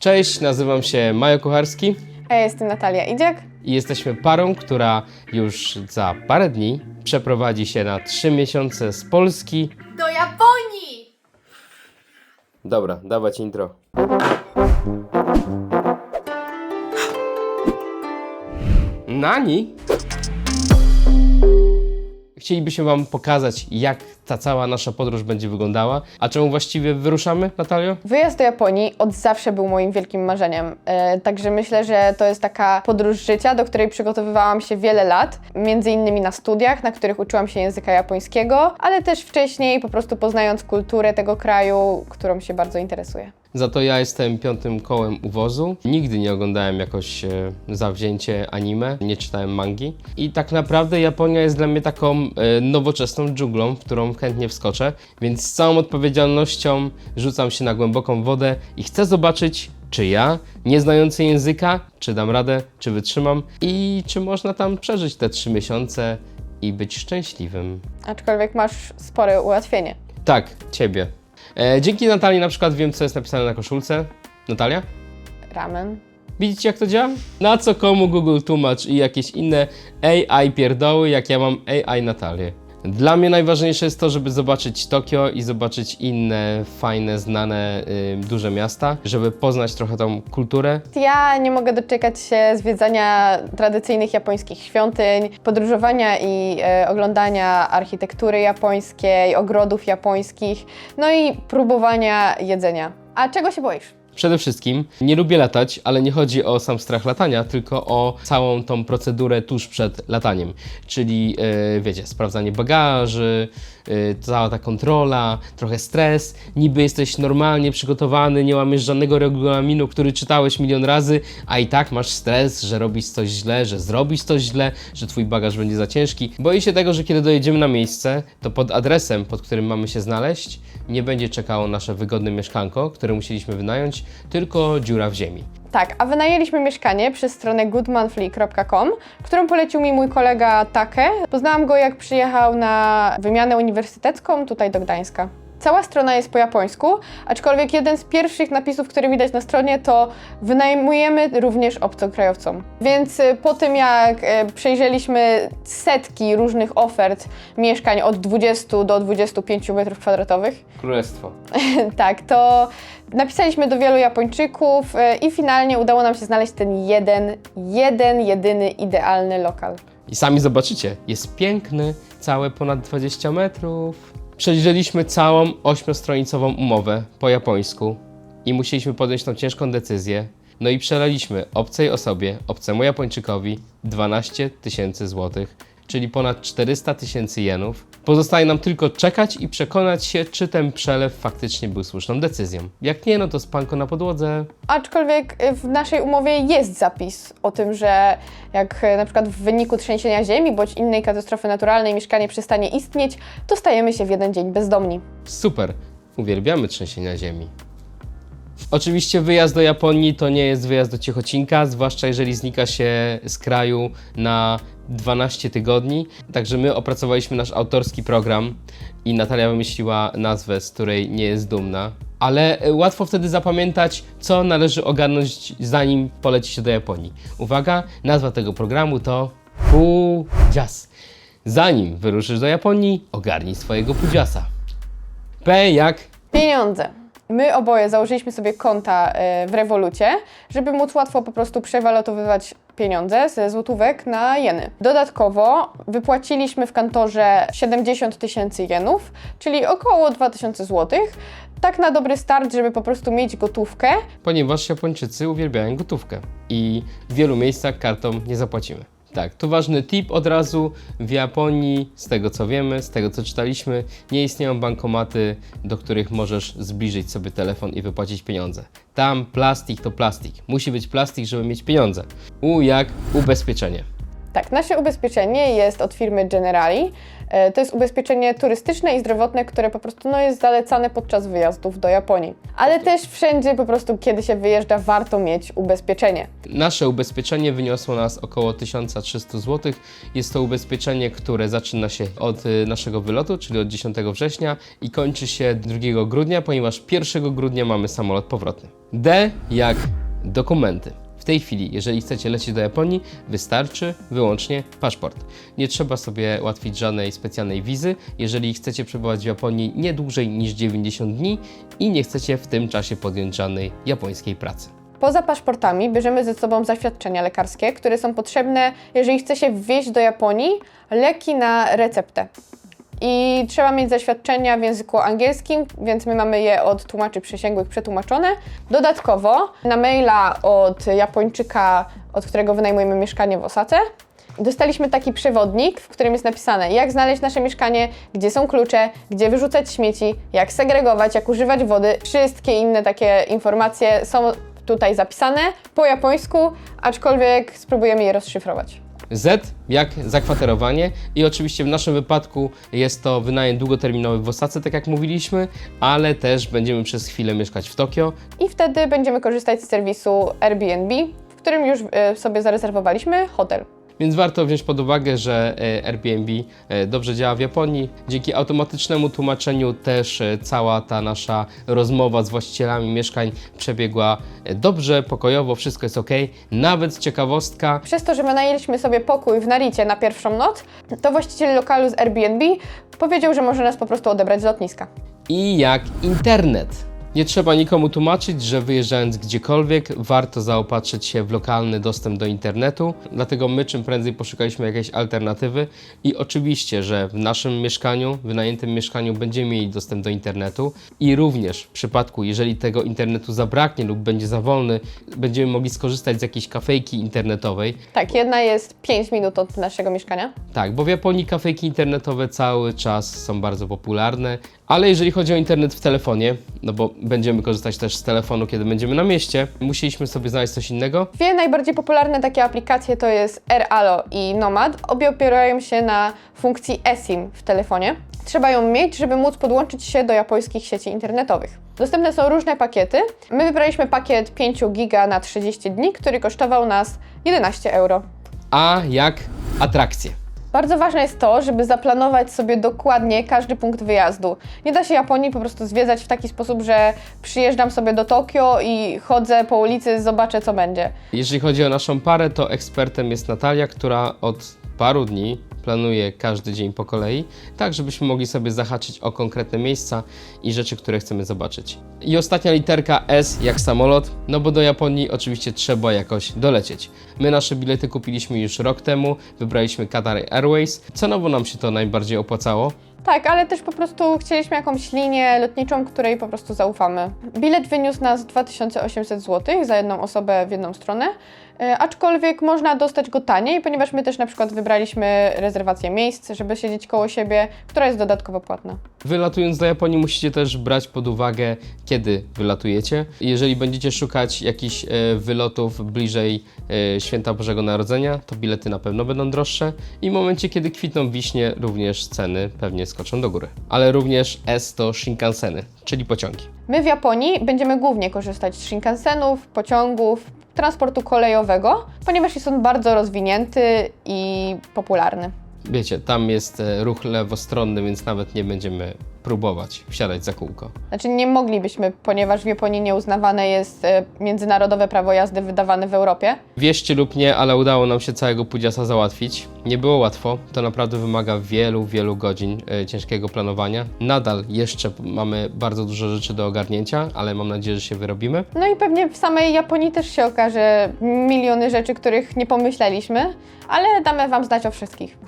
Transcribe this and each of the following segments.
Cześć, nazywam się Majo Kucharski A ja jestem Natalia Idziak. i jesteśmy parą, która już za parę dni przeprowadzi się na 3 miesiące z Polski. Do Japonii! Dobra, dawać intro. Nani? Chcielibyśmy Wam pokazać, jak ta cała nasza podróż będzie wyglądała. A czemu właściwie wyruszamy, Natalio? Wyjazd do Japonii od zawsze był moim wielkim marzeniem. E, także myślę, że to jest taka podróż życia, do której przygotowywałam się wiele lat. Między innymi na studiach, na których uczyłam się języka japońskiego, ale też wcześniej po prostu poznając kulturę tego kraju, którą się bardzo interesuję. Za to ja jestem piątym kołem uwozu. Nigdy nie oglądałem jakoś e, zawzięcie anime, nie czytałem mangi. I tak naprawdę Japonia jest dla mnie taką e, nowoczesną dżunglą, w którą chętnie wskoczę. Więc z całą odpowiedzialnością rzucam się na głęboką wodę i chcę zobaczyć, czy ja, nie znający języka, czy dam radę, czy wytrzymam i czy można tam przeżyć te trzy miesiące i być szczęśliwym. Aczkolwiek masz spore ułatwienie. Tak, ciebie. E, dzięki Natalii na przykład wiem, co jest napisane na koszulce. Natalia? Ramen. Widzicie jak to działa? Na co komu Google tłumacz i jakieś inne AI pierdoły, jak ja mam AI Natalię. Dla mnie najważniejsze jest to, żeby zobaczyć Tokio i zobaczyć inne fajne, znane, y, duże miasta, żeby poznać trochę tą kulturę. Ja nie mogę doczekać się zwiedzania tradycyjnych japońskich świątyń, podróżowania i e, oglądania architektury japońskiej, ogrodów japońskich, no i próbowania jedzenia. A czego się boisz? Przede wszystkim nie lubię latać, ale nie chodzi o sam strach latania, tylko o całą tą procedurę tuż przed lataniem. Czyli, yy, wiecie, sprawdzanie bagaży, yy, cała ta kontrola, trochę stres. Niby jesteś normalnie przygotowany, nie łamiesz żadnego regulaminu, który czytałeś milion razy, a i tak masz stres, że robisz coś źle, że zrobisz coś źle, że twój bagaż będzie za ciężki. Boję się tego, że kiedy dojedziemy na miejsce, to pod adresem, pod którym mamy się znaleźć, nie będzie czekało nasze wygodne mieszkanko, które musieliśmy wynająć, tylko dziura w ziemi. Tak, a wynajęliśmy mieszkanie przez stronę goodmonthly.com, którą polecił mi mój kolega Take. Poznałam go jak przyjechał na wymianę uniwersytecką tutaj do Gdańska. Cała strona jest po japońsku, aczkolwiek jeden z pierwszych napisów, który widać na stronie, to wynajmujemy również obcokrajowcom. Więc y, po tym jak y, przejrzeliśmy setki różnych ofert mieszkań od 20 do 25 m2, Królestwo. tak, to napisaliśmy do wielu Japończyków y, i finalnie udało nam się znaleźć ten jeden, jeden, jedyny idealny lokal. I sami zobaczycie, jest piękny, całe ponad 20 metrów. Przejrzeliśmy całą ośmiostronicową umowę po japońsku i musieliśmy podjąć tą ciężką decyzję. No i przelaliśmy obcej osobie, obcemu Japończykowi 12 tysięcy złotych, czyli ponad 400 tysięcy jenów. Pozostaje nam tylko czekać i przekonać się, czy ten przelew faktycznie był słuszną decyzją. Jak nie, no to spanko na podłodze. Aczkolwiek y, w naszej umowie jest zapis o tym, że jak y, na przykład w wyniku trzęsienia ziemi bądź innej katastrofy naturalnej mieszkanie przestanie istnieć, to stajemy się w jeden dzień bezdomni. Super, uwielbiamy trzęsienia ziemi. Oczywiście wyjazd do Japonii to nie jest wyjazd do Ciechocinka, zwłaszcza jeżeli znika się z kraju na 12 tygodni. Także my opracowaliśmy nasz autorski program i Natalia wymyśliła nazwę, z której nie jest dumna. Ale e, łatwo wtedy zapamiętać, co należy ogarnąć, zanim poleci się do Japonii. Uwaga, nazwa tego programu to Pujas. Zanim wyruszysz do Japonii, ogarnij swojego pudziasa. P jak Pieniądze. My oboje założyliśmy sobie konta y, w Revolucie, żeby móc łatwo po prostu przewalotowywać pieniądze ze złotówek na jeny. Dodatkowo wypłaciliśmy w kantorze 70 tysięcy jenów, czyli około 2000 złotych, tak na dobry start, żeby po prostu mieć gotówkę. ponieważ Japończycy uwielbiają gotówkę i w wielu miejscach kartą nie zapłacimy. Tak, tu ważny tip od razu. W Japonii, z tego co wiemy, z tego co czytaliśmy, nie istnieją bankomaty, do których możesz zbliżyć sobie telefon i wypłacić pieniądze. Tam plastik to plastik. Musi być plastik, żeby mieć pieniądze. U jak ubezpieczenie. Tak, nasze ubezpieczenie jest od firmy Generali. E, To jest ubezpieczenie turystyczne i zdrowotne, które po prostu no, jest zalecane podczas wyjazdów do Japonii. Ale też wszędzie po prostu, kiedy się wyjeżdża, warto mieć ubezpieczenie. Nasze ubezpieczenie wyniosło nas około 1300 zł. Jest to ubezpieczenie, które zaczyna się od y, naszego wylotu, czyli od 10 września i kończy się 2 grudnia, ponieważ 1 grudnia mamy samolot powrotny. D jak dokumenty. W tej chwili, jeżeli chcecie lecieć do Japonii, wystarczy wyłącznie paszport. Nie trzeba sobie ułatwić żadnej specjalnej wizy, jeżeli chcecie przebywać w Japonii nie dłużej niż 90 dni i nie chcecie w tym czasie podjąć żadnej japońskiej pracy. Poza paszportami bierzemy ze sobą zaświadczenia lekarskie, które są potrzebne, jeżeli chce się wwieźć do Japonii leki na receptę. I trzeba mieć zaświadczenia w języku angielskim, więc my mamy je od tłumaczy przysięgłych przetłumaczone. Dodatkowo na maila od Japończyka, od którego wynajmujemy mieszkanie w Osace, dostaliśmy taki przewodnik, w którym jest napisane, jak znaleźć nasze mieszkanie, gdzie są klucze, gdzie wyrzucać śmieci, jak segregować, jak używać wody. Wszystkie inne takie informacje są tutaj zapisane po japońsku, aczkolwiek spróbujemy je rozszyfrować. Z jak zakwaterowanie i oczywiście w naszym wypadku jest to wynajem długoterminowy w Osace, tak jak mówiliśmy, ale też będziemy przez chwilę mieszkać w Tokio. I wtedy będziemy korzystać z serwisu Airbnb, w którym już e, sobie zarezerwowaliśmy hotel. Więc warto wziąć pod uwagę, że e, Airbnb e, dobrze działa w Japonii. Dzięki automatycznemu tłumaczeniu też e, cała ta nasza rozmowa z właścicielami mieszkań przebiegła dobrze, pokojowo, wszystko jest ok. Nawet ciekawostka, Przez to, że wynajęliśmy sobie pokój w Naricie na pierwszą noc, to właściciel lokalu z Airbnb powiedział, że może nas po prostu odebrać z lotniska. i jak internet. Nie trzeba nikomu tłumaczyć, że wyjeżdżając gdziekolwiek, warto zaopatrzyć się w lokalny dostęp do internetu. Dlatego my czym prędzej poszukaliśmy jakiejś alternatywy i oczywiście, że w naszym mieszkaniu, wynajętym mieszkaniu będziemy mieli dostęp do internetu i również w przypadku, jeżeli tego internetu zabraknie lub będzie za wolny, będziemy mogli skorzystać z jakiejś kafejki internetowej. Tak, jedna jest 5 minut od naszego mieszkania. Tak, bo w Japonii kafejki internetowe cały czas są bardzo popularne, ale jeżeli chodzi o internet w telefonie, no bo będziemy korzystać też z telefonu, kiedy będziemy na mieście, musieliśmy sobie znaleźć coś innego. Dwie najbardziej popularne takie aplikacje to jest AirAllo i Nomad. Obie opierają się na funkcji eSIM w telefonie. Trzeba ją mieć, żeby móc podłączyć się do japońskich sieci internetowych. Dostępne są różne pakiety. My wybraliśmy pakiet 5 giga na 30 dni, który kosztował nas 11 euro. A jak atrakcje. Bardzo ważne jest to, żeby zaplanować sobie dokładnie każdy punkt wyjazdu. Nie da się Japonii po prostu zwiedzać w taki sposób, że przyjeżdżam sobie do Tokio i chodzę po ulicy, zobaczę co będzie. Jeżeli chodzi o naszą parę, to ekspertem jest Natalia, która od paru dni planuje każdy dzień po kolei, tak żebyśmy mogli sobie zahaczyć o konkretne miejsca i rzeczy, które chcemy zobaczyć. I ostatnia literka S jak samolot, no bo do Japonii oczywiście trzeba jakoś dolecieć. My nasze bilety kupiliśmy już rok temu, wybraliśmy Qatar Airways. Cenowo nam się to najbardziej opłacało, Tak, ale też po prostu chcieliśmy jakąś linię lotniczą, której po prostu zaufamy. Bilet wyniósł nas 2800 zł za jedną osobę w jedną stronę, e, aczkolwiek można dostać go taniej, ponieważ my też na przykład wybraliśmy rezerwację miejsc, żeby siedzieć koło siebie, która jest dodatkowo płatna. Wylatując do Japonii musicie też brać pod uwagę, kiedy wylatujecie. Jeżeli będziecie szukać jakichś e, wylotów bliżej e, Święta Bożego Narodzenia, to bilety na pewno będą droższe i w momencie, kiedy kwitną wiśnie, również ceny pewnie skoczą do góry. Ale również S to Shinkanseny, czyli pociągi. My w Japonii będziemy głównie korzystać z Shinkansenów, pociągów, transportu kolejowego, ponieważ jest on bardzo rozwinięty i popularny. Wiecie, tam jest e, ruch lewostronny, więc nawet nie będziemy próbować wsiadać za kółko. Znaczy nie moglibyśmy, ponieważ w Japonii nieuznawane jest e, międzynarodowe prawo jazdy wydawane w Europie. Wierzcie lub nie, ale udało nam się całego pudziasa załatwić. Nie było łatwo, to naprawdę wymaga wielu, wielu godzin e, ciężkiego planowania. Nadal jeszcze mamy bardzo dużo rzeczy do ogarnięcia, ale mam nadzieję, że się wyrobimy. No i pewnie w samej Japonii też się okaże miliony rzeczy, których nie pomyśleliśmy, ale damy Wam znać o wszystkich.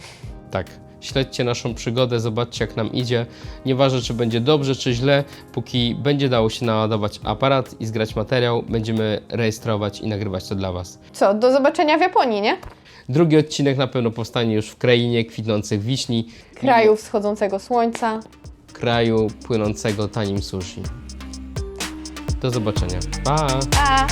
Tak. Śledźcie naszą przygodę, zobaczcie jak nam idzie. Nieważne czy będzie dobrze czy źle, póki będzie dało się naładować aparat i zgrać materiał, będziemy rejestrować i nagrywać to dla Was. Co, do zobaczenia w Japonii, nie? Drugi odcinek na pewno powstanie już w krainie kwitnących wiśni, Kraju wschodzącego słońca. kraju płynącego tanim sushi. Do zobaczenia. Pa! Pa!